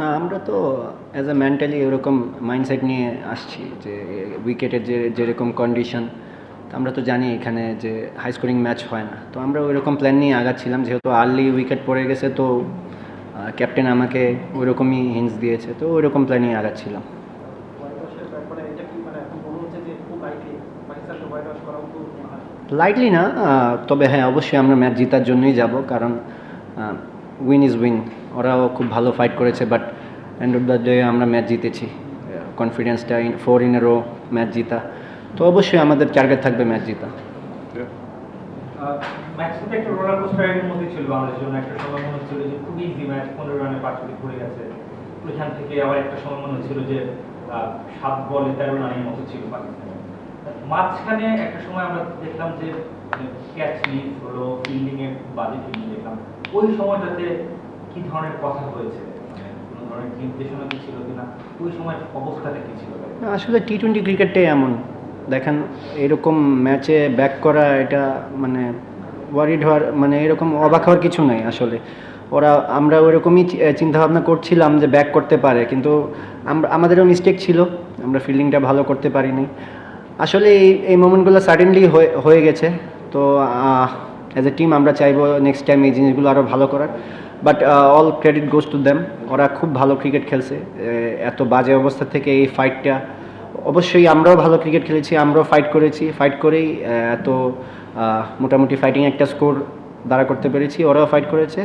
না, আমরা তো অ্যাজ এ মেন্টালি এরকম মাইন্ডসেট নিয়ে আসছি যে উইকেটের যে, যেরকম কন্ডিশন আমরা তো জানি এখানে যে হাই স্কোরিং ম্যাচ হয় না। তো আমরা ওইরকম প্ল্যান নিয়ে আগাচ্ছিলাম, যেহেতু আর্লি উইকেট পড়ে গেছে, তো ক্যাপ্টেন আমাকে ওইরকমই হিন্স দিয়েছে, তো ওইরকম প্ল্যান নিয়ে আগাচ্ছিলাম। লাইটলি না তবে হ্যাঁ অবশ্যই আমরা ম্যাচ জেতার জন্যই যাব, কারণ উইন ইজ উইন ওরাও খুব ভালো ফাইট করেছে but end of the day আমরা ম্যাচ জিতেছি। কনফিডেন্সটা in four in row match জিতা। তো অবশ্যই আমাদের টার্গেট থাকবে ম্যাচ জিতা। ম্যাচটা তো একটা রোলার কোস্টারের মধ্যে ছিল বাংলাদেশের জন্য। একটা সময় মনে হচ্ছিল যে খুব ইজি ম্যাচ পনেরো রানে পাঁচ উইকেট পড়ে গেছে। ওইখান থেকে আবার একটা সময় মনে হচ্ছিল যে সাত বলে তেরো রানের মতো ছিল পাকিস্তানের মাঝখানে একটা সময় আমরা দেখলাম যে ক্যাচ মিস হলো ফিল্ডিং এ বাজে ফিল্ডিং দেখলাম। ওই সময়টাতে কি ধরনের কথা হয়েছে? মানে আসলে টি টোয়েন্টি ক্রিকেটটাই এমন। দেখেন, এরকম ম্যাচে ব্যাক করা এটা মানে ওয়ারিড হওয়ার মানে এরকম অবাক হওয়ার কিছু নাই আসলে। ওরা, আমরা ওরকমই চিন্তা ভাবনা করছিলাম যে ব্যাক করতে পারে, কিন্তু আমরা আমাদেরও মিস্টেক ছিল। আমরা ফিল্ডিংটা ভালো করতে পারিনি। আসলে এই এই মোমেন্টগুলো সাডেনলি হয়ে গেছে। তো অ্যাজ এ টিম আমরা চাইব নেক্সট টাইম এই জিনিসগুলো আরও ভালো করার। But all credit goes to them ওরা খুব ভালো ক্রিকেট খেলছে। এত বাজে অবস্থা থেকে এই ফাইটটা অবশ্যই আমরাও ভালো ক্রিকেট খেলেছি, আমরাও ফাইট করেছি। ফাইট করেই এত মোটামুটি ফাইটিং একটা স্কোর দাঁড়া করতে পেরেছি। ওরাও ফাইট করেছে।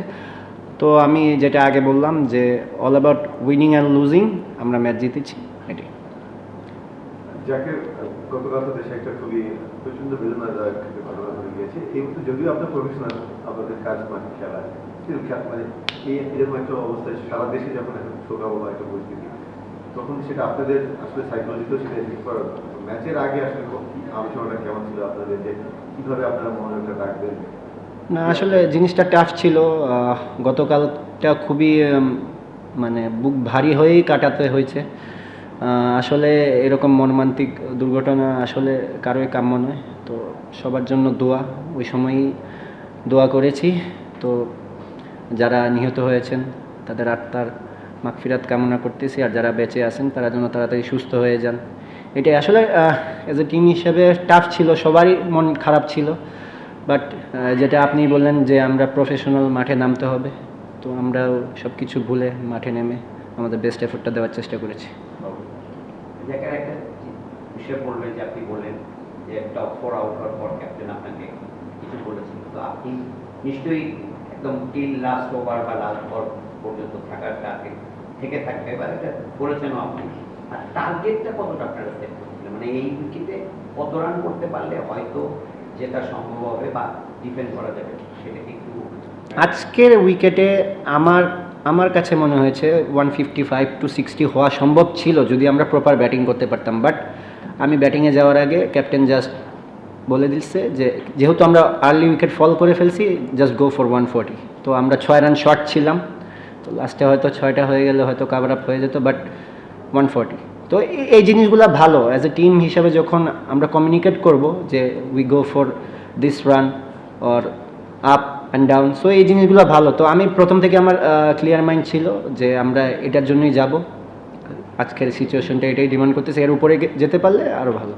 তো আমি যেটা আগে বললাম যে all about winning and losing আমরা ম্যাচ জিতেছি। এটাই যাকে গতকাল তো দেশে একটা খুবই প্রচণ্ড বেদনাদায়ক ঘটনা ঘটে গিয়েছে। এই মুহূর্তে যদিও আপনার প্রফেশনাল আপনাদের কাজ মানে খেলা কিন্তু মানে এই এরকম একটা অবস্থায় সারা দেশে যখন একটা শোকাবহ একটা পরিস্থিতি, তখন সেটা আপনাদের আসলে সাইকোলজিতেও সেটা এফেক্ট করার ম্যাচের আগে আসলে আলোচনাটা কেমন ছিল আপনাদের যে কীভাবে আপনারা মনোযোগটা রাখবেন? না, আসলে জিনিসটা টাফ ছিল। গতকালটা খুবই মানে বুক ভারী হয়েই কাটাতে হয়েছে। আসলে এরকম মর্মান্তিক দুর্ঘটনা আসলে কারোই কাম্য নয়। তো সবার জন্য দোয়া, ওই সময়ই দোয়া করেছি। তো যারা নিহত হয়েছেন, তাদের আত্মার মাগফিরাত কামনা করতেছি। আর যারা বেঁচে আছেন, তারা যেন তাড়াতাড়ি সুস্থ হয়ে যান। এটাই আসলে এজ এ টিম হিসেবে টাফ ছিল, সবারই মন খারাপ ছিল। বাট যেটা আপনি বললেন যে আমরা প্রফেশনাল মাঠে নামতে হবে, তো আমরাও সব কিছু ভুলে মাঠে নেমে আমাদের বেস্ট এফোর্টটা দেওয়ার চেষ্টা করেছি। জায়গায় একটা বিষয় বললেন যে আপনি বললেন যে টপ ফোর আউট হওয়ার পর ক্যাপ্টেন আপনাকে কিছু বলেছেন। তো আপনি নিশ্চয়ই একদম টিল লাস্ট ওভার বা লাস্ট বল পর্যন্ত থাকার টার্গেট থেকে থাকবে বা এটা বলেছেনও আপনি। আর টার্গেটটা কতটা আপনারা সেট করছিলেন? মানে এই উইকেটে কত রান করতে পারলে হয়তো যেটা সম্ভব হবে বা ডিফেন্ড করা যাবে সেটাকে একটু আজকের উইকেটে আমার আমার কাছে মনে হয়েছে one fifty five to sixty হওয়া সম্ভব ছিল যদি আমরা প্রপার ব্যাটিং করতে পারতাম। বাট আমি ব্যাটিংয়ে যাওয়ার আগে ক্যাপ্টেন জাস্ট বলে দিচ্ছে যে, যেহেতু আমরা আর্লি উইকেট ফল করে ফেলছি just go for one forty তো আমরা ছয় রান শর্ট ছিলাম। তো লাস্টে হয়তো ছয়টা হয়ে গেলে হয়তো কাভার আপ হয়ে যেত বাট ওয়ান ফোর্টি তো এই- জিনিসগুলো ভালো। অ্যাজ এ টিম হিসাবে যখন আমরা কমিউনিকেট করব যে we go for this run or up and down so এই জিনিসগুলো ভালো। তো আমি প্রথম থেকে আমার ক্লিয়ার মাইন্ড ছিল যে আমরা এটার জন্যই যাব। আজকের সিচুয়েশনটা এটাই ডিমান্ড করতেছে। এর উপরে যেতে পারলে আরও ভালো।